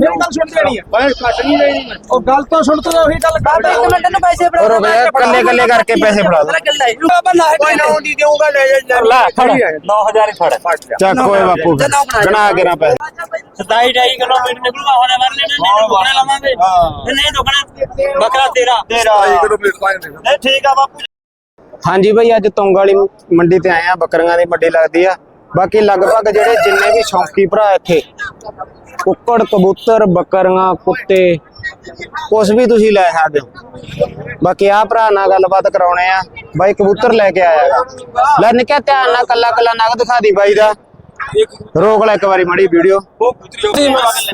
ਮੇਰੀ ਗੱਲ ਸੁਣ ਦੇਣੀ ਹੈ ਬਾਹਰ ਘੱਟ ਨਹੀਂ ਲੈਣੀ। ਮੈਂ ਉਹ ਗੱਲ ਤਾਂ ਸੁਣ ਤੂੰ ਉਹੀ ਗੱਲ ਕਰ। ਇੱਕ ਮਿੰਟ ਨੂੰ ਪੈਸੇ ਫੜਾ ਰੁਕ ਜਾ ਕੱਲੇ ਕੱਲੇ ਕਰਕੇ ਪੈਸੇ ਫੜਾ ਦੋ। ਬਾਬਾ ਨਾ ਕੋਈ ਨਾ ਹੁੰਦੀ ਦੇਊਗਾ ਲੈ ਜਾ ਲੈ ਫੜ। 9000 ਹੀ। ਫੜ। ਚੱਕ ਓਏ ਬਾਪੂ ਗਣਾ ਕੇ ਨਾ ਪੈਸੇ। 27 ਢਾਈ ਕਿਲੋਮੀਟਰ ਨਿਕਲੂਗਾ ਹੁਣ ਵਰ ਲੈਣੇ ਨਹੀਂ ਦੁਕਾਨੇ ਲਵਾਂਗੇ। ਤੇ ਨਹੀਂ ਦੁਕਾਨਾ ਬੱਕਰਾ ਤੇਰਾ। ਤੇਰਾ। ਨਹੀਂ ਠੀਕ ਆ ਬਾਪੂ ਹਾਂਜੀ ਬਈ ਅੱਜ ਤੁੰਗ ਵਾਲੀ ਮੰਡੀ ਤੇ ਆਏ ਆ ਬੱਕਰੀਆਂ ਦੀ ਮੰਡੀ ਲੱਗਦੀ ਆ। ਬਾਕੀ ਲਗਭਗ ਜਿਹੜੇ ਜਿੰਨੇ ਵੀ ਸ਼ੌਂਕੀ ਭਰਾ ਇੱਥੇ ਕੁੱਕੜ ਕਬੂਤਰ ਬੱਕਰੀਆਂ ਕੁੱਤੇ ਕੁਛ ਵੀ ਤੁਸੀਂ ਲੈ ਸਕਦੇ ਹੋ। ਬਾਕੀ ਆ ਭਰਾ ਨਾਲ ਗੱਲਬਾਤ ਕਰਾਉਣੇ ਆ। ਬਾਈ ਕਬੂਤਰ ਲੈ ਕੇ ਆਇਆ। ਲੈ ਨਿੱਕਿਆ ਧਿਆਨ ਨਾਲ ਕੱਲਾ ਕੱਲਾ ਨਗ ਦਿਖਾ ਦੀ ਬਾਈ ਦਾ। ਰੋਕ ਲੈ ਇੱਕ ਵਾਰੀ ਮੜੀ ਵੀਡੀਓ।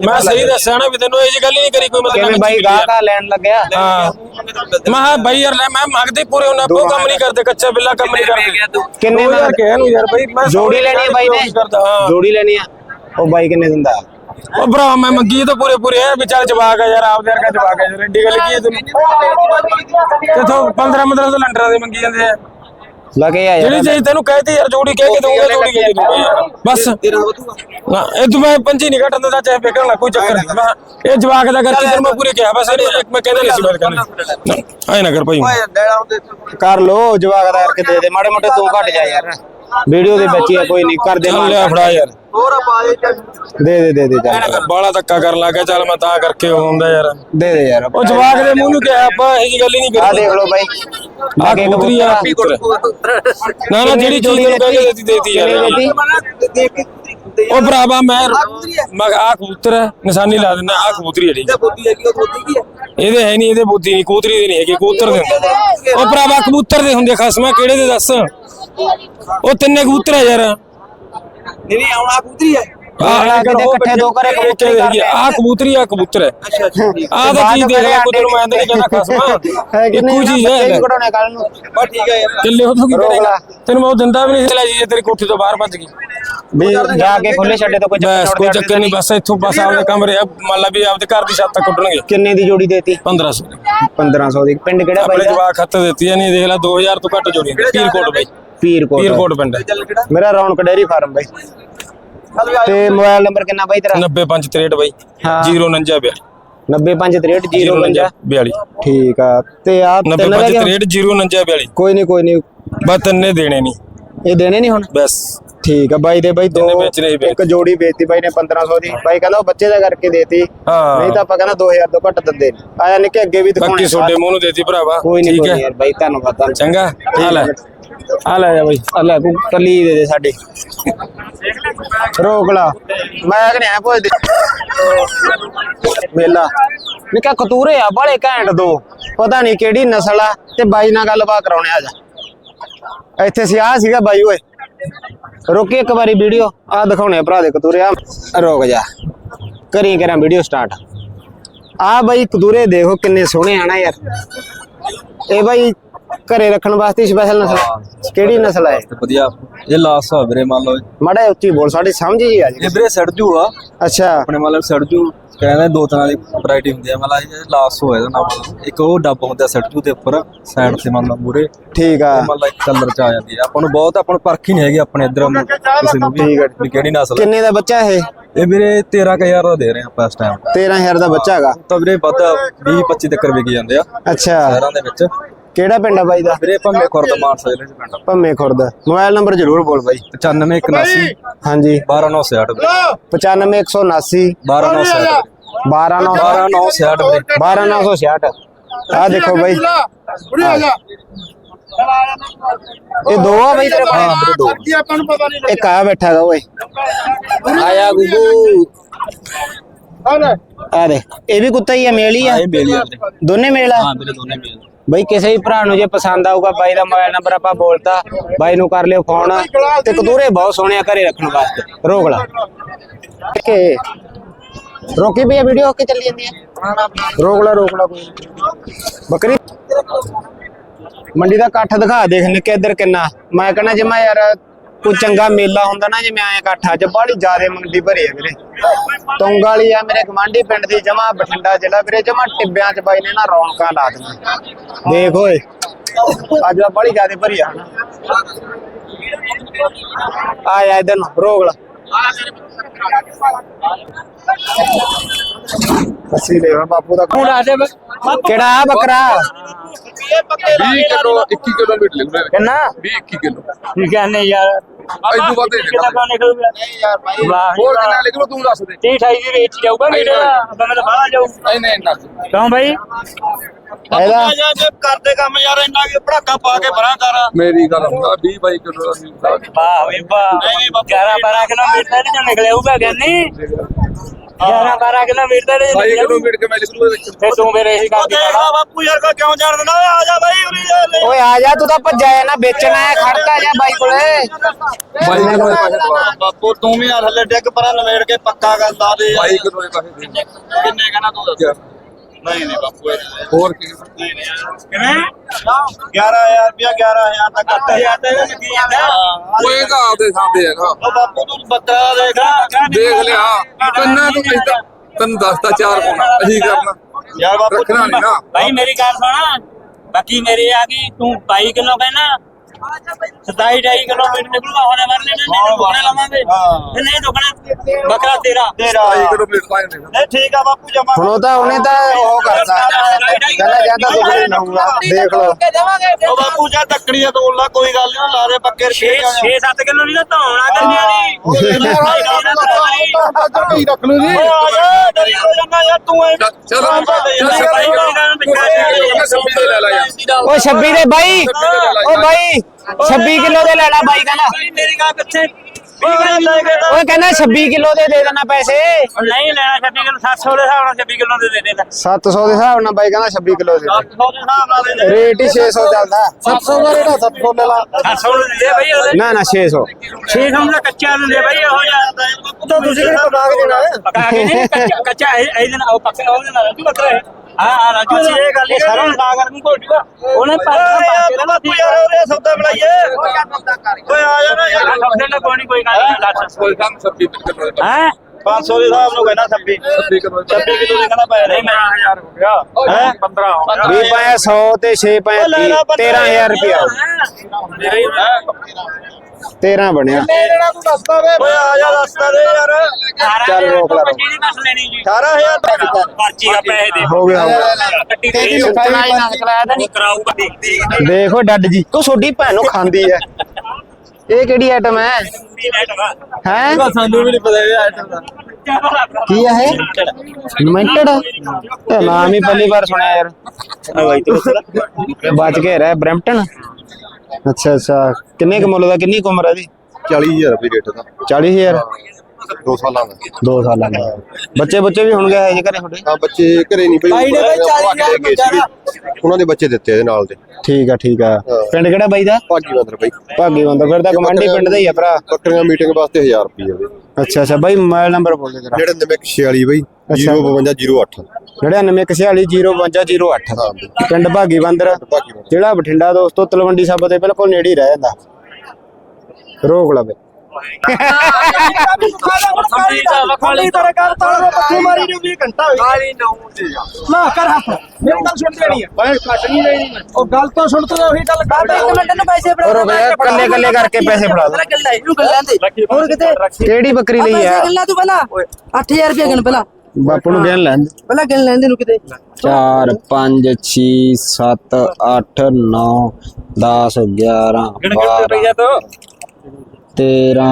ਮੈਂ ਸਹੀ ਦੱਸਿਆ ਨਾ ਵੀ ਤੈਨੂੰ ਇਹ ਜੀ ਗੱਲ ਹੀ ਨਹੀਂ ਕਰੀ ਕੋਈ ਮਤਲਬ ਕਿਵੇਂ ਬਾਈ ਗਾਹਕਾ ਲੈਣ ਲੱਗਿਆ? ਹਾਂ। ਮੈਂ ਕਿਹਾ ਬਾਈ ਯਾਰ ਲੈ ਮੈਂ ਮੰਗਦੇ ਪੂਰੇ ਉਹਨਾਂ ਕੋ ਕੰਮ ਨਹੀਂ ਕਰਦੇ ਕੱਚਾ ਬਿੱਲਾ ਕੰਮ ਨਹੀਂ ਕਰਦੇ। ਕਿੰਨੇ ਉਹ ਯਾਰ ਦਾ ਕਹਿ ਨੂੰ ਯਾਰ ਬਾਈ ਮੈਂ ਜੋੜੀ ਲੈਣੀ ਹੈ ਬਾਈ ਨੇ? ਹਾਂ। ਜੋੜੀ ਲੈਣੀ ਆ? ਉਹ ਬਾਈ ਕਿੰਨੇ ਦਿੰਦਾ? ਉਹ ਭਰਾ ਮੈਂ ਮੰਗੀ ਤਾਂ ਪੂਰੇ ਪੂਰੇ ਹੈ ਵਿਚਾਰ ਜਵਾਕ ਆ ਯਾਰ ਆਪਦੇ ਵਰਗਾ ਜਵਾਕ ਆ ਯਾਰ ਐਡੀ ਗੱਲ ਕੀ ਤੈਨੂੰ? ਕਿਥੋਂ 15 15 ਤੋਂ ਲੰਡਰਾਂ ਦੇ ਮੰਗੀ ਜਾਂਦੇ ਆ। ਲਗੇ ਆ ਜਿਹੜੀ ਚੀਜ਼ ਤੈਨੂੰ ਕਹਿਤੀ ਯਾਰ ਜੋੜੀ ਕਹਿ ਕੇ ਦਊਂਗਾ ਜੋੜੀ ਕਹਿ ਕੇ ਦਊਂਗਾ। ਬਸ। ਨਾ ਇਹ ਤੂੰ ਮੈਂ ਪੰਜੀ ਨਹੀਂ ਘਟਣ ਦਿੰਦਾ ਚਾਹੇ ਵੇਖਣ ਕੋਈ ਚੱਕਰ ਨਹੀਂ। ਮੈਂ ਇਹ ਜਵਾਕ ਦਾ ਕਰਕੇ ਮੈਂ ਪੂਰੇ ਕਿਹਾ ਬਸ ਇਹ ਮੈਂ ਕਹਿੰਦਾ ਨਹੀਂ ਸੀ ਮੈਂ ਕਹਿੰਦਾ ਆਏ ਨਾ ਕਰ ਭਾਈ ਕਰ ਲੋ ਜਵਾਕ ਦਾ ਕਰਕੇ ਦੇ ਦੇ ਮਾੜੇ ਮੋਟੇ ਤੂੰ ਘਟ ਜਾ ਯਾਰ। ਵੀਡੀਓ ਦੇ ਵਿੱਚ ਹੀ ਆ ਕੋਈ ਨਹੀਂ ਕਰ ਦੇ ਚੱਲ ਲਿਆ ਫੜਾ ਯਾਰ। ਦੇ ਦੇ ਦੇ ਦੇ ਚੱਲ। ਬਾਲਾ ਧੱਕਾ ਕਰਨ ਲੱਗਾ ਚੱਲ ਮੈਂ ਤਾਂ ਕਰਕੇ ਹੁੰਦਾ ਯਾਰ। ਦੇ ਦੇ ਯਾਰ ਉਹ ਜਵਾਕ ਦੇ ਮੂੰਹ ਨੂੰ ਕਿਹਾ ਆਪਾਂ ਇਹ ਜੀ ਗੱਲ ਹੀ ਨਹੀਂ ਆ ਦੇਖ ਲੋ ਬਾਈ। ਆ ਲਾਗੇ ਕਬੂਤਰੀ ਆ। ਨਾ ਨਾ ਜਿਹੜੀ ਚੀਜ਼ ਤੈਨੂੰ ਕਹਿ ਕੇ ਦੇਤੀ ਦੇਤੀ ਯਾਰ। ਦੇਤੀ? ਉਹ ਭਰਾਵਾ ਮੈਂ ਮੈਂ ਆ ਕਬੂਤਰ ਹੈ, ਨਿਸ਼ਾਨੀ ਲਾ ਦਿੰਦਾ ਆ ਕਬੂਤਰੀ ਹੈ? ਠੀਕ ਇਹਦੇ ਹੈ ਨਹੀਂ ਇਹਦੇ ਬੁੱਧੀ ਨਹੀਂ ਕਬੂਤਰੀ ਦੇ ਨਹੀਂ ਹੈਗੇ ਕਬੂਤਰ ਦੇ ਹੁੰਦੇ। ਉਹ ਭਰਾਵਾ ਕਬੂਤਰ ਦੇ ਹੁੰਦੇ ਖਸਮਾ ਕਿਹੜੇ ਦੇ ਦੱਸ? ਉਹ ਤਿੰਨੇ ਕਬੂਤਰ ਆ ਯਾਰ। ਨਹੀਂ ਨਹੀਂ ਆਉਣਾ ਕੁਦਰੀ ਹੈ। ਆਹ ਕਿਤੇ ਇਕੱਠੇ ਦੋ ਘਰੇ ਕਬੂਤਰੀ ਕਰਦੇ ਆ। ਆ। ਕਬੂਤਰੀ ਆ ਕਬੂਤਰ ਹੈ। ਆ ਤਾਂ ਚੀਜ਼ ਦੇਖ ਲੈ ਕੋਈ ਤੈਨੂੰ ਮੈਂ ਤਾਂ ਨਹੀਂ ਕਹਿੰਦਾ ਖਸਮਾ। ਹੈ ਕਿ ਨਹੀਂ ਇੱਕੋ ਚੀਜ਼ ਬੱਚੇ ਵੀ ਹੈ ਕਢਾਉਣੇ ਕੱਲ ਨੂੰ। ਬਸ ਠੀਕ ਹੈ ਯਾਰ। ਚੱਲੇ ਉਹ ਕੀ ਰੋਕ ਕਰੇਗਾ? ਲਾ। ਤੈਨੂੰ ਮੈਂ ਉਹ ਦਿੰਦਾ ਵੀ ਨਹੀਂ ਸੀ ਲੈ ਜੀ ਤੇਰੀ ਕੋਠੀ ਤੋਂ ਬਾਹਰ ਭੱਜ ਗਈ। ਵੀ ਜਾ ਕੇ ਖੁੱਲੇ ਛੱਡੇ ਤੋਂ ਕੋਈ ਬਸ ਕੋਈ ਚੱਕਰ ਚੱਕਰ ਨਹੀਂ ਬਸ ਇੱਥੋਂ ਬਸ ਆਪਦੇ ਕਮਰੇ ਆ, ਮੰਨ ਲਾ ਵੀ ਆਪਦੇ ਘਰ ਦੀ ਛੱਤ ਤੱਕ ਉੱਡਣਗੇ। ਕਿੰਨੇ ਦੀ ਜੋੜੀ ਦੇਤੀ? 1500 ਦੀ। 1500 ਦੀ। ਪਿੰਡ ਕਿਹੜਾ ਆਪਣੇ ਬਾਈ ਦਾ? ਜਵਾਕ ਖੱਤ ਦਿੱਤੀ ਨਹੀਂ ਦੇਖ ਲੈ 2000 ਤੋਂ ਘੱਟ ਜੋੜੀ ਪੀਰਕੋਟ ਬਈ। ਪੀਰਕੋਟ। ਪੀਰਕੋਟ ਪਿੰਡ ਮੇਰਾ ਰੌਣਕ ਡੇਰੀ ਫਾਰਮ ਬਾਈ। ਤੇ ਮੋਬਾਈਲ ਨੰਬਰ ਕਿੰਨਾ ਬਾਈ ਤੇਰਾ? 9563 ਬਈ। ਹਾਂ। 049 90563 42 ਠੀਕ ਆ ਤੇ ਆ ਤਿੰਨ ਰਹਿ ਗਏ 9563 049 ਕੋਈ ਨਹੀਂ ਕੋਈ ਨਹੀਂ ਬਸ ਤੰਨੇ ਦੇਣੇ ਨਹੀਂ ਇਹ ਦੇਣੇ ਨਹੀਂ ਹੁਣ? ਬਸ। ਠੀਕ ਆ ਬਾਈ ਦੇ ਬਾਈ ਦੋ। ਇੱਕ ਜੋੜੀ ਵੇਚਤੀ ਬਾਈ ਨੇ 1500 ਦੀ। ਬਾਈ ਕਹਿੰਦਾ ਉਹ ਬੱਚੇ ਦਾ ਕਰਕੇ ਦੇਤੀ। ਹਾਂ। ਨਹੀਂ ਤਾਂ ਆਪਾਂ ਕਹਿੰਦਾ 2000 ਤੋਂ ਘੱਟ ਦਿੰਦੇ। ਆਇਆ ਨਿੱਕੇ ਅੱਗੇ ਵੀ ਦਿਖਾਉਣੇ ਬਾਕੀ ਛੋਡੇ ਮੂੰਹ ਨੂੰ ਦੇਤੀ ਭਰਾਵਾ। ਕੋਈ ਨਹੀਂ ਕੋਈ ਯਾਰ ਬਾਈ ਧੰਨਵਾਦ ਚੰਗਾ। ਆ ਲੈ। ਆ ਲੈ ਬਾਈ। ਆ ਲੈ ਤੂੰ ਟੱਲੀ ਦੇ ਦੇ ਸਾਡੀ। ਰੋਕ ਲਾ। ਮੈਂ ਕਹਿੰਦਾ ਐ ਪੁੱਛ ਦੇ? ਮੇਲਾ ਨਿੱਕਾ ਕਤੂਰੇ ਆ ਬਾਲੇ ਘੈਂਟ ਦੋ। ਪਤਾ ਨਹੀਂ ਕਿਹੜੀ ਨਸਲ ਆ, ਤੇ ਬਾਈ ਨਾਲ ਗੱਲਬਾਤ ਕਰਾਉਣੇ ਆ ਜਾ। ਇੱਥੇ ਸੀ ਆ ਸੀਗਾ ਬਾਈ, ਓਏ। ਰੋਕੀ ਇੱਕ ਵਾਰੀ ਵੀਡੀਓ ਆ ਦਿਖਾਉਣੇ ਆ ਭਰਾ ਦੇ ਕਤੂਰੇ ਆ ਰੋਕ ਜਾ। ਕਰੀ ਕਰਾਂ ਵੀਡੀਓ ਸਟਾਰਟ। ਆ ਬਾਈ ਕਤੂਰੇ ਦੇਖੋ ਕਿੰਨੇ ਸੋਹਣੇ ਆ ਨਾ ਯਾਰ। ਇਹ ਬਾਈ ਘਰੇ ਰੱਖਣ ਵਾਸਤੇ ਸਪੈਸ਼ਲ ਨਸਲ। ਕਿਹੜੀ ਨਸਲ ਹੈ? ਵਧੀਆ। ਇਹ ਲਾਸ ਆ ਵੀਰੇ ਮੰਨ ਲਓ। ਮਾੜਾ ਉੱਚੀ ਬੋਲ ਸਾਡੇ ਸਮਝ ਜੀ ਆ ਜੀ ਇਹ ਵੀਰੇ ਸੜਜੂ ਆ ਅੱਛਾ। ਆਪਣੇ ਮਤਲਬ ਸੜਜੂ ਕਹਿੰਦੇ ਦੋ ਤਰ੍ਹਾਂ ਦੀ ਵੈਰਾਈਟੀ ਹੁੰਦੀ ਆ। ਮਤਲਬ ਇਹ ਲਾਸ ਹੋਇਆ ਇਹਦਾ ਨਾਮ। ਇੱਕ ਉਹ ਡੱਬ ਹੁੰਦਾ ਸੜਜੂ ਦੇ ਉੱਪਰ ਸਾਈਡ ਤੇ ਮੰਨ ਲਓ ਮੂਰੇ ਠੀਕ ਆ। ਮਤਲਬ ਇੱਕ ਕਲਰ ਚ ਆ ਜਾਂਦੀ ਆ। ਆਪਾਂ ਨੂੰ ਬਹੁਤ ਆਪਾਂ ਨੂੰ ਪਰਖ ਹੀ ਨਹੀਂ ਹੈਗੀ ਆਪਣੇ ਇਧਰ ਕਿਸੇ ਨੂੰ ਵੀ ਕਿਹੜੀ ਨਸਲ। ਕਿੰਨੇ ਦਾ ਬੱਚਾ ਇਹ? ਇਹ ਵੀਰੇ 13000 ਦਾ ਦੇ ਰਹੇ ਆ ਆਪਾਂ ਇਸ ਟਾਈਮ 13000 ਦਾ ਬੱਚਾ ਹੈਗਾ। ਤਾਂ ਵੀਰੇ ਵੱਧ 20 25 ਤੱਕ ਵਿਕ ਜਾਂਦੇ ਆ। ਅੱਛਾ। ਸ਼ਹਿਰਾਂ ਦੇ ਵਿੱਚ। ਕਿਹੜਾ ਪਿੰਡ ਆ ਬਾਈ ਦਾ? ਵੀਰੇ ਭੰਮੇ ਖੁਰਦ ਮਾਨਸਾ ਜ਼ਿਲ੍ਹੇ ਚ ਪਿੰਡ ਭੰਮੇ ਖੁਰਦ। ਮੋਬਾਈਲ ਨੰਬਰ ਜ਼ਰੂਰ ਬੋਲ ਬਾਈ। 9581 ਹਾਂਜੀ। 12960 ਵੀਰੇ 95179 12960 12960 12960 ਵੀਰੇ 12966 ਆ ਦੇਖੋ ਬਾਈ। ਇਹ ਦੋ ਆ ਬਾਈ ਤੇਰੇ ਹਾਂ ਵੀਰੇ ਦੋ ਆਪਾਂ ਨੂੰ ਪਤਾ ਨਹੀਂ ਇੱਕ ਆ ਬੈਠਾ ਗਾ ਓਏ। ਆਇਆ ਗੁੱਗੂ। ਆ ਦੇ ਇਹ ਵੀ ਕੁੱਤਾ ਹੀ ਆ ਮੇਲ ਹੀ ਆ। ਇਹ ਮੇਲ ਹੀ ਆ। ਵੀਰੇ ਦੋਨੇ ਮੇਲ ਆ? ਹਾਂ ਵੀਰੇ ਦੋਨੇ ਮੇਲ ਬਈ ਕਿਸੇ ਵੀ ਭਰਾ ਨੂੰ ਜੇ ਪਸੰਦ ਆਊਗਾ ਬਾਈ ਦਾ ਮੋਬਾਈਲ ਨੰਬਰ ਆਪਾਂ ਬੋਲਤਾ ਬਾਈ ਨੂੰ ਕਰ ਲਿਓ ਫੋਨ ਤੇ ਕਦੂਰੇ ਬਹੁਤ ਸੋਹਣੇ ਆ ਘਰੇ ਰੱਖਣ ਵਾਸਤੇ ਰੋਕ ਲਾ। ਕਿ ਰੋਕੀ ਵੀ ਵੀਡੀਓ ਕੇ ਚੱਲੀ ਜਾਂਦੀ ਹੈ ਰੋਕ ਲਾ ਰੋਕ ਲਾ ਕੋਈ। ਬੱਕਰੀ। ਮੰਡੀ ਦਾ ਇਕੱਠ ਦਿਖਾ ਦੇਖ ਨਿੱਕੇ ਇੱਧਰ ਕਿੰਨਾ। ਮੈਂ ਕਹਿੰਦਾ ਜਿਵੇਂ ਯਾਰ ਕੋਈ ਚੰਗਾ ਮੇਲਾ ਹੁੰਦਾ ਨਾ ਜਿਵੇਂ ਐ ਇਕੱਠ ਅੱਜ ਬੜੀ ਜ਼ਿਆਦੇ ਮੰਡੀ ਭਰੀ ਹੈ ਵੀਰੇ। ਤੁੰਗ ਵਾਲੀ ਆ ਮੇਰੇ ਗਵਾਂਢੀ ਪਿੰਡ ਦੀ ਜਮਾ ਬਠਿੰਡਾ ਜ਼ਿਲ੍ਹਾ ਵੀਰੇ ਜਮਾ ਟਿੱਬਿਆਂ ਚ ਬਾਈ ਨੇ ਨਾ ਰੌਣਕਾਂ ਲਾ ਦਿੱਤੀਆਂ। ਦੇਖ ਓਏ। ਅੱਜ ਤਾਂ ਬੜੀ ਜ਼ਿਆਦੇ ਭਰੀ ਆ। ਹਨਾ ਆ ਜਾ ਇਧਰ ਨੂੰ ਰੋਕ ਲਾ। ਅਸੀਂ ਲੈ ਬਾਪੂ ਦਾ ਹੁਣ ਆ ਜਾ ਕਿਹੜਾ ਆ ਬੱਕਰਾ? 20 ਕਿਲੋ 21 ਕਿਲੋ ਮੀਟ ਕਿੰਨਾ? 20 21 ਕਿਲੋ। ਕੀ ਕਹਿੰਦੇ ਯਾਰ? ਐਦੂ ਵੱਧ ਹੀ ਕਿੰਨਾ ਕਾ ਨਿਕਲੂਗਾ? ਨਹੀਂ ਯਾਰ ਭਾਈ ਹੋਰ ਕਿੰਨਾ ਲਿਖ ਲੋ ਤੂੰ ਦੱਸ ਦੇ। 30 28 ਦੀ ਰੇਟ 'ਚ ਜਾਊਗਾ ਮੇਰੇ ਦਾ? ਤਾਂ ਬਾਹਰ ਜਾਊ। ਨਹੀਂ ਨਹੀਂ ਨਾ ਕਿਉਂ ਭਾਈ ਇਹਦਾ ਜਾ ਜੇ ਕਰਦੇ ਕੰਮ ਯਾਰ ਇੰਨਾ ਕਿ ਪੜਾਕਾ ਪਾ ਕੇ ਬਰਾਂ ਕਰ। ਮੇਰੀ ਗੱਲ ਹੁੰਦਾ 20 22 ਕਿਲੋ ਦਾ ਦਾ ਵਾਹ ਵੀ ਵਾਹ। 11 12 ਕਿਲੋਮੀਟਰ ਦੇ ਚ ਨਿਕਲੇ ਹੋਊਗਾ ਗਿਆਨੀ 11 12 ਕਿਲੋਮੀਟਰ ਦੇ 22 ਕਿਲੋ ਮੀਟ ਕੇ ਮੈਂ ਲਿਖ ਲੂ ਵਿੱਚ ਤੇ ਤੂੰ ਮੇਰੇ ਇਹੀ ਕੰਮ ਦੇਖ ਲਾ ਬਾਪੂ ਯਾਰ ਕੋ ਕਿਉਂ ਜਾਣ ਦਿੰਦਾ ਆ ਜਾ ਬਾਈ ਉਰੀ ਜਾ ਲੈ। ਓਏ ਆ ਜਾ ਤੂੰ ਤਾਂ ਭੱਜਾ ਹੈ ਨਾ ਵੇਚਣਾ ਹੈ ਖੜਦਾ ਜਾ ਬਾਈ ਕੋਲੇ। 22 ਕਿਲੋ। ਪੈਸੇ ਦਵਾ ਬਾਪੂ ਤੂੰ ਵੀ ਆ ਥੱਲੇ ਡਿੱਗ ਪਰਾਂ ਨਵੇੜ ਕੇ ਪੱਕਾ ਗੱਲ ਲਾ ਦੇ 22 ਕਿਲੋ ਪੈਸੇ ਕਿੰਨੇ ਕਹਿਣਾ ਤੂੰ ਦੱਸ। ਨਹੀਂ ਨਹੀਂ ਬਾਪੂ ਇਹ ਨਹੀਂ। ਹੋਰ ਕੀ ਨਹੀਂ ਨਹੀਂ ਕਿਵੇਂ 11000 ਰੁਪਿਆ 11000 ਤੱਕ ਕੱਟ ਹਜ਼ਾਰ ਤੇ ਕੀ ਜਾਂਦਾ ਓਏ ਦਾ ਆਪਦੇ ਸਾਹਮਣੇ ਹੈ ਨਾ। ਉਹ ਬਾਪੂ ਤੂੰ ਬੱਕਰਾ ਦੇਖ ਦੇਖ ਲਿਆ। ਕੰਨਾ ਤੂੰ ਕਿਸ ਤੈਨੂੰ ਦੱਸਦਾ ਚਾਰ ਪਾਉਣਾ ਅਸੀਂ ਕਰਨਾ। ਯਾਰ ਬਾਪੂ ਰੱਖਣਾ ਨਹੀਂ ਨਾ। ਭਾਈ ਮੇਰੀ ਗੱਲ ਸੁਣ। ਬਾਕੀ ਮੇਰੇ ਆ ਗਈ ਤੂੰ 22 ਕਿਲੋ ਕਹਿਣਾ 27 28 ਕਿਲੋਮੀਟਰ ਨਿਕਲੂਗਾ ਹੋਣੇ ਵਾਰ ਲੈਣੇ ਨਹੀਂ ਦੁਗਣੇ ਲਵਾਂਗੇ ਤੇ ਨਹੀਂ ਦੁਗਣਾ ਬੱਕਰਾ ਤੇਰਾ ਤੇਰਾ 22 ਕਿਲੋ ਮੀਟ ਪਾਏ ਨੇ ਇਹ ਠੀਕ ਆ ਬਾਪੂ ਜਮਾ ਹੁਣ ਉਹ ਤਾਂ ਉਹਨੇ ਤਾਂ ਉਹ ਕਰਤਾ ਕਹਿੰਦਾ ਜਾਂ ਤਾਂ ਦੁਗਣੀ ਲਾਉਂਗਾ ਦੇਖ ਲਓ ਉਹ ਬਾਪੂ ਜਾ ਤੱਕੜੀ ਆ ਤੋੜ ਲਾ ਕੋਈ ਗੱਲ ਨਹੀਂ ਲਾ ਦੇ ਪੱਕੇ 6 6 7 ਕਿਲੋ ਨਹੀਂ ਤਾਂ ਧੌਣਾ ਕਰਨੀ ਕੀ ਰੱਖ ਲੂ ਜੀ ਓਏ ਆ ਜਾ ਡਰੀ ਹੋ ਜਾਂਦਾ ਯਾਰ ਤੂੰ ਐ ਚਲੋ ਸੱਬੀ ਦੇ ਲੈ ਲੈ ਯਾਰ ਓ 26 ਦੇ ਬਾਈ ਓ ਬਾਈ 26 ਕਿਲੋ ਦੇ ਲੈ ਲੈ ਬਾਈ ਕਹਿੰਦਾ। ਮੇਰੀ ਗੱਲ ਕਿੱਥੇ ਓਏ ਕਹਿੰਦਾ 26 ਕਿਲੋ ਦੇ ਦੇ ਦੇਣਾ ਪੈਸੇ। ਨਹੀਂ ਲੈਣਾ 26 ਕਿਲੋ 700 ਦੇ ਹਿਸਾਬ ਨਾਲ 26 ਕਿਲੋ ਦੇ ਦੇ ਦੇਣਾ 700 ਦੇ ਹਿਸਾਬ ਨਾਲ ਬਾਈ ਕਹਿੰਦਾ 26 ਕਿਲੋ ਦੇ ਦੇ। 700 ਦੇ ਹਿਸਾਬ ਨਾਲ ਦੇ ਦੇ। ਰੇਟ ਹੀ 600 ਚੱਲਦਾ। 700 ਦਾ ਰੇਟ 700 ਲੈ ਲਾ। 700 ਦੇ ਦੇ ਉਹਦੇ। ਨਾ ਨਾ 600 6 ਦਾ ਕੱਚਾ ਦਿੰਦੇ ਭਾਈ ਇਹੋ ਜਿਹਾ। ਤਾਂ ਤੁਸੀਂ ਕਿਹੜਾ ਪਕਾ ਕੇ ਦੇਣਾ ਪਕਾ ਕੇ ਨਹੀਂ ਕੱਚਾ ਕੱਚਾ ਇਹ ਦਿਨ ਉਹ ਪੱਕਾ ਉਹਦੇ ਨਾਲ ਰਾਜੂ ਬੱਕਰਾ ਹੈ। ਹਾਂ ਹਾਂ ਰਾਜੂ ਅਸੀਂ ਇਹ ਗੱਲ ਹੀ ਸਾਰਾ ਲਗਾ ਕਰ ਨੂੰ ਘੋਟੂਗਾ ਉਹਨੇ ਪਰ ਓਏ ਯਾਰ ਬਾਪੂ ਯਾਰ ਉਹਦੇ ਸੌਦਾ ਬਣਾਈਏ। ਓਏ ਆ ਜਾ ਨਾ ਯਾਰ। ਸੌਦੇ ਦਾ ਕੋਈ ਨਹੀਂ ਕੋਈ ਗੱਲ ਨਹੀਂ ਦੱਸ ਕੋਈ ਕੰਮ ਸੱਬੀ ਕਿਲੋ ਦੇ ਹੈ? 500 ਦੇ ਹਿਸਾਬ ਨੂੰ ਕਹਿੰਦਾ 26 ਸੱਬੀ ਕਿਲੋ 26 ਕਿਲੋ ਦੇ ਕਹਿੰਦਾ ਪੈ ਨਹੀਂ ਮੈਂ 1000 ਹੋ ਗਿਆ। ਹੈ? 15 ਹੋ ਗਿਆ। 20 ਪਾਇਆ 100 ਤੇ 6 ਪਾਇਆ 13000 ਰੁਪਿਆ ਮੇਰੇ ਹੀ 13 ਬਣਿਆ। ਓਏ ਆ ਜਾ ਦੱਸਦਾ ਦੇ ਯਾਰ। ਚੱਲ ਰੋਕ ਲਾ, ਰੋਕ। ਪੰਜੀ ਦੀ ਦੱਸ ਲੈਣੀ ਜੀ। 18000 ਦਾ ਪਰਚੀ ਦਾ ਪੈਸੇ ਦੇ। ਹੋ ਗਿਆ ਹੋ ਗਿਆ। ਕੱਟੀ ਦੇ ਨਹੀਂ। ਕਰਾਊਗਾ ਦੇਖ ਡੱਡ ਜੀ ਉਹ ਛੋਡੀ ਭੈਣ ਨੂੰ ਖਾਂਦੀ ਹੈ ਇਹ ਕਿਹੜੀ ਆਈਟਮ ਹੈ? ਹੈ ਸਾਨੂੰ ਵੀ ਨਹੀਂ ਪਤਾ ਇਹ ਆਈਟਮ ਦਾ। ਕੀ ਹੈ ਲਿਮਿਟਡ ਨਾਮ ਹੀ ਪਹਿਲੀ ਵਾਰ ਸੁਣਿਆ ਯਾਰ। ਬਚ ਕੇ ਰਹਿ ਬ੍ਰੈਂਪਟਨ। ਅੱਛਾ ਅੱਛਾ। ਕਿੰਨੇ ਕੁ ਮੁੱਲ ਦਾ ਕਿੰਨੀ ਕੁ ਉਮਰ ਹੈ ਦੀ 40000 ਰੁਪਏ ਰੇਟ ਦਾ। 40000 2 ਸਾਲਾਂ ਦਾ। 2 ਸਾਲਾਂ ਦਾ। ਬੱਚੇ ਬੱਚੇ ਵੀ ਹੁਣ ਗਏ ਜੇ ਘਰੇ ਤੁਹਾਡੇ? ਹਾਂ ਬੱਚੇ ਘਰੇ ਨਹੀਂ ਬਾਈ ਨੇ ਬਾਈ 40,000 ਗਏ ਸੀਗੇ ਉਹਨਾਂ ਦੇ ਬੱਚੇ ਦਿੱਤੇ ਇਹਦੇ ਨਾਲ ਦੇ। ਠੀਕ ਆ ਠੀਕ ਆ। ਹਾਂ। ਪਿੰਡ ਕਿਹੜਾ ਬਾਈ ਦਾ? ਭਾਗੀ ਬੰਦਰ ਬਾਈ। ਭਾਗੀ ਬੰਦਾ ਫਿਰ ਤਾਂ ਕਮਾਂਡੀ ਪਿੰਡ ਦਾ ਹੀ ਆ ਭਰਾ। ਬੱਕਰੀਆਂ ਮੀਟਿੰਗ ਵਾਸਤੇ 1000 ਰੁਪਏ ਅੱਛਾ ਅੱਛਾ। ਬਾਈ ਮੋਬਾਈਲ ਨੰਬਰ ਬੋਲ ਦੇ ਜਰਾ। 9946 ਬਾਈ ਅੱਛਾ। 05208 99464008 ਹਾਂ ਬਾਈ ਪਿੰਡ ਭਾਗੀ ਬੰਦਰ ਭਾਗੀ ਬੰਦਰ ਜਿਹੜਾ ਬਠਿੰਡਾ ਦੋਸਤੋ ਤਲਵੰਡੀ ਸਾਬੋ ਦੇ ਬਿਲਕੁਲ ਨੇੜੇ ਹੀ ਰਹਿ ਜਾਂਦਾ। ਰੋਕ ਲਵੇ। ਖਾਲੀ ਦਾ ਖਾਲੀ ਤੇਰੇ ਘਰ ਤਾਂ ਪੱਥੀ ਮਾਰੀ ਨੂੰ 20 ਘੰਟਾ ਹੋ ਗਿਆ ਖਾਲੀ ਨਾ ਲਾ ਕਰ ਹੱਥ ਮੇਰੀ ਗੱਲ ਸੁਣ ਲੈਣੀ ਹੈ ਬਾਈ ਕੱਟ ਨਹੀਂ ਲੈਣੀ ਉਹ ਗੱਲ ਤਾਂ ਸੁਣ ਤੂੰ ਉਹੀ ਗੱਲ ਕਰ ਇੱਕ ਮਿੰਟ ਨੂੰ ਪੈਸੇ ਫੜਾ ਰੁਕ ਜਾ ਕੱਲੇ ਕੱਲੇ ਕਰਕੇ ਪੈਸੇ ਫੜਾ ਦੋ। ਗੱਲਾਂ ਇਹਨੂੰ ਗੱਲਾਂ ਦੇ ਹੋਰ ਕਿਤੇ ਕਿਹੜੀ ਬੱਕਰੀ ਲਈ ਆ? ਗੱਲਾਂ ਤੂੰ ਪਹਿਲਾਂ 8000 ਰੁਪਏ ਗਿਣ ਪਹਿਲਾਂ? ਬਾਪੂ ਨੂੰ ਗਿਣ ਲੈਣ ਦੇ। ਪਹਿਲਾਂ ਗਿਣ ਲੈਂਦੇ ਨੂੰ ਕਿਤੇ। 4 5 6 7 8 9 10 11 12 13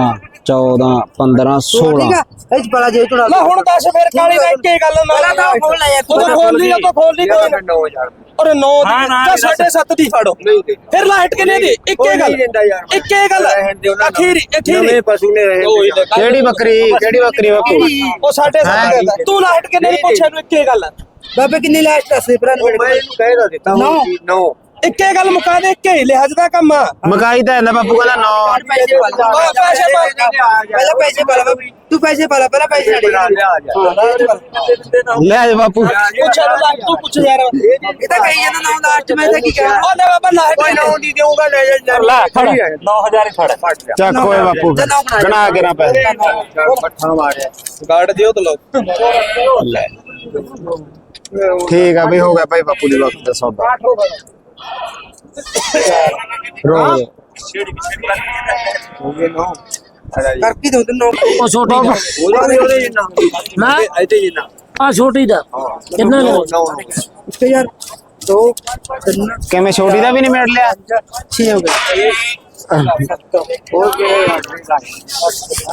14 15 16 ਠੀਕ ਆ? ਇਹ ਚ ਬੜਾ ਜੇ ਚੜਾ ਲੈ ਹੁਣ ਦੱਸ ਫਿਰ ਕਾਲੀ ਦਾ ਇੱਕੇ ਗੱਲ ਮੈਂ ਪਹਿਲਾਂ ਤਾਂ ਖੋਲ ਲੈ ਯਾਰ। ਤੂੰ ਤਾਂ ਖੋਲ ਲਈ ਉਹ ਖੋਲ ਲਈ ਕੋਈ 9000 ਅਰੇ 9 ਹਾਂ, ਦੀ ਹਾਂ, ਤਾਂ 7.5 ਦੀ ਫੜੋ। ਫਿਰ ਲਾਈਟ ਕਿੰਨੇ ਦੀ ਇੱਕੇ ਗੱਲ। ਇੱਕੇ ਗੱਲ। ਅਖੀਰ ਅਖੀਰ ਪਸ਼ੂ ਨੇ ਰਹੇ ਕਿਹੜੀ ਬੱਕਰੀ ਕਿਹੜੀ ਬੱਕਰੀ ਬਾਪੂ? ਉਹ 7.5 ਦਾ ਤੂੰ ਲਾਈਟ ਕਿੰਨੇ ਦੀ ਪੁੱਛਿਆ ਨੂੰ ਇੱਕੇ ਗੱਲ। ਬਾਬੇ ਕਿੰਨੀ ਲਾਸਟ ਦੱਸੇ ਪਹਿਲਾਂ ਨੂੰ ਮੈਂ ਇਹਨੂੰ ਕਹਿ ਦਾ ਦਿੱਤਾ ਨੌ। ਨੋ। ਇੱਕੇ ਗੱਲ ਮੁਕਾ ਦੇ ਇੱਕੇ ਹੀ ਲਿਹਾਜ਼ ਦਾ ਕੰਮ ਆ। ਮਕਾਈ ਤਾਂ ਇਹਦਾ ਬਾਪੂ ਕਹਿੰਦਾ 9 ਪੈਸੇ ਪਾ ਲੈ ਓਏ ਪੈਸੇ ਪਾ। ਪਹਿਲਾਂ ਪੈਸੇ ਪਾ ਲੈ ਬਾਬੇ ਤੂੰ ਪੈਸੇ ਪਾ ਲੈ ਪਹਿਲਾਂ ਪੈਸੇ ਲੈ ਜਾ ਬਾਪੂ। ਨੂੰ ਲਾਈਟ ਤੂੰ ਪੁੱਛ ਯਾਰ। ਇਹ ਤਾਂ ਕਹੀ ਜਾਂਦਾ ਨਾ ਲਾਸਟ ਮੈਂ ਤਾਂ ਕੀ ਕਹਾਂ ਉਹ ਲੈ ਬਾਬਾ ਲਾਈਟ ਕੋਈ ਨਾ ਦੀ ਦੇਊਗਾ ਲੈ ਜਾ ਲੈ। ਫੜ 9000 ਹੀ ਫੜ। ਚੱਕ ਓਏ ਬਾਪੂ। ਗਣਾ ਕੇ ਨਾ ਪੈਸੇ। ਪੱਠਾ ਮਾਰਿਆ। ਕਾਰਡ ਦਿਓ ਤਾਂ ਲੋ ਲੈ। ਠੀਕ ਆ ਬਈ ਹੋ ਗਿਆ ਭਾਈ ਬਾਪੂ ਦੀ ਵਕਤ ਦਾ ਸੌਦਾ। ਰੋ। ਹੋ। ਗਏ ਨਾ ਕਰਕੀ ਦੋ ਦਿਨ ਉਹ ਛੋਟੀ ਦਾ। ਉਹਦੇ ਉਹਦੇ ਜਿੰਨਾ। ਨਾ ਇੱਥੇ ਜਿੰਨਾ। ਆ ਛੋਟੀ ਦਾ। ਕਿੰਨਾ ਲੱਗਦਾ उसके यार दो तीन ਕਿਵੇਂ ਛੋਟੀ ਦਾ ਵੀ ਨਹੀਂ ਮਿਲ ਲਿਆ छह हो गए हो गए